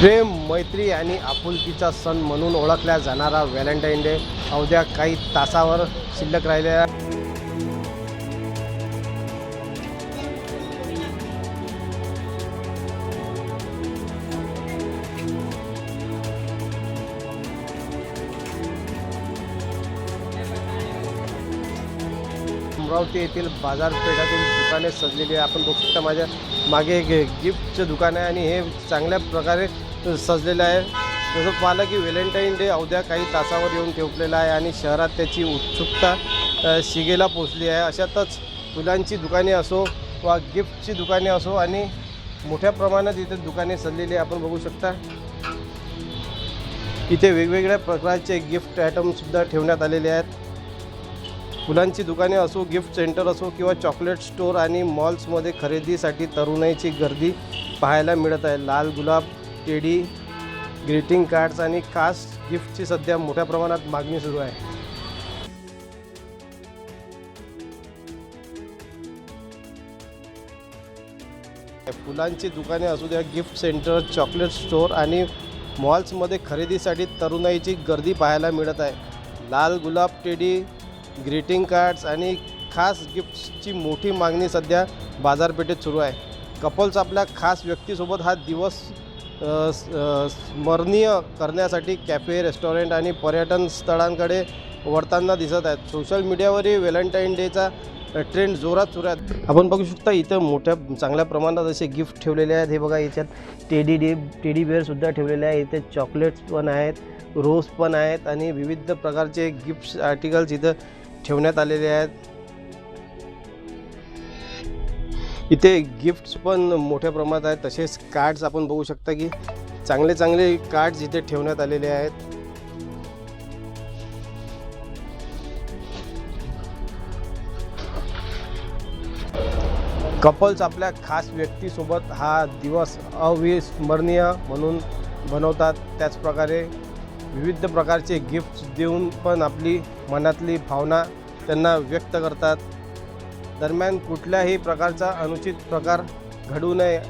प्रेम मैत्री आणि आपुलकीचा सण म्हणून ओळखला जाणारा व्हॅलेंटाईन डे अवघ्या काही तासावर शिल्लक राहिलेला अमरावती येथील बाजारपेठातील दुकाने सजलेली आहे. आपण बघू शकता माझ्या मागे एक गिफ्टचं दुकान आहे आणि हे चांगल्या प्रकारे सजलेलं आहे. जसं पाहिलं की व्हॅलेंटाईन डे अवघ्या काही तासावर येऊन ठेवलेला आहे आणि शहरात त्याची उत्सुकता शिगेला पोचली आहे. अशातच फुलांची दुकाने असो वा गिफ्टची दुकाने असो आणि मोठ्या प्रमाणात इथे दुकाने सजलेली आहे. आपण बघू शकता इथे वेगवेगळ्या प्रकारचे गिफ्ट आयटमसुद्धा ठेवण्यात आलेले आहेत. फुलांची दुकाने असो गिफ्ट सेंटर असो किंवा चॉकलेट स्टोअर आणि मॉल्समध्ये खरेदीसाठी तरुणाईची गर्दी पाहायला मिळत आहे. लाल गुलाब टेडी ग्रीटिंग कार्ड्स आणि खास गिफ्टची सध्या मोठ्या प्रमाणात मागणी सुरू आहे. फुलांची दुकाने असू द्या गिफ्ट सेंटर चॉकलेट स्टोअर आणि मॉल्समध्ये खरेदीसाठी तरुणाईची गर्दी पाहायला मिळत आहे. लाल गुलाब टेडी ग्रीटिंग कार्ड्स आणि खास गिफ्ट्सची मोठी मागणी सध्या बाजारपेठेत सुरू आहे. कपल्स आपल्या खास व्यक्तीसोबत हा दिवस स्मरणीय करण्यासाठी कॅफे रेस्टॉरंट आणि पर्यटन स्थळांकडे वळताना दिसत आहेत. सोशल मीडियावरही व्हॅलेंटाईन डेचा ट्रेंड जोरात जोरात आपण बघू शकता इथं मोठ्या चांगल्या प्रमाणात असे गिफ्ट ठेवलेले आहेत. हे बघा याच्यात टेडी डे टेडी बेअरसुद्धा ठेवलेले आहे इथे चॉकलेट्स पण आहेत रोज पण आहेत आणि विविध प्रकारचे गिफ्ट्स आर्टिकल्स इथं ठेवण्यात आलेले आहेत. इथे गिफ्ट्स पण मोठ्या प्रमाणात आहेत. तसेच कार्ड्स आपण बघू शकता की चांगले चांगले कार्ड्स इथे ठेवण्यात आलेले आहेत. कपल्स आपल्या खास व्यक्तीसोबत हा दिवस अविस्मरणीय म्हणून बनवतात. त्याचप्रकारे विविध प्रकारचे गिफ्ट्स देऊन पण आपली मनातली भावना त्यांना व्यक्त करतात. दरम्यान कुठल्याही प्रकारचा अनुचित प्रकार घडू नये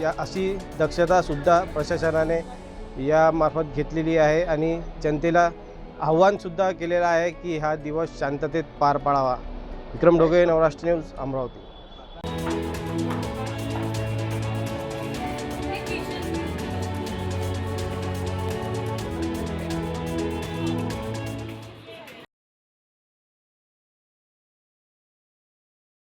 या अशी दक्षतासुद्धा प्रशासनाने यामार्फत घेतलेली आहे आणि जनतेला आव्हानसुद्धा केलेलं आहे की हा दिवस शांततेत पार पाडावा. विक्रम ढोगे नवराष्ट्र न्यूज अमरावती.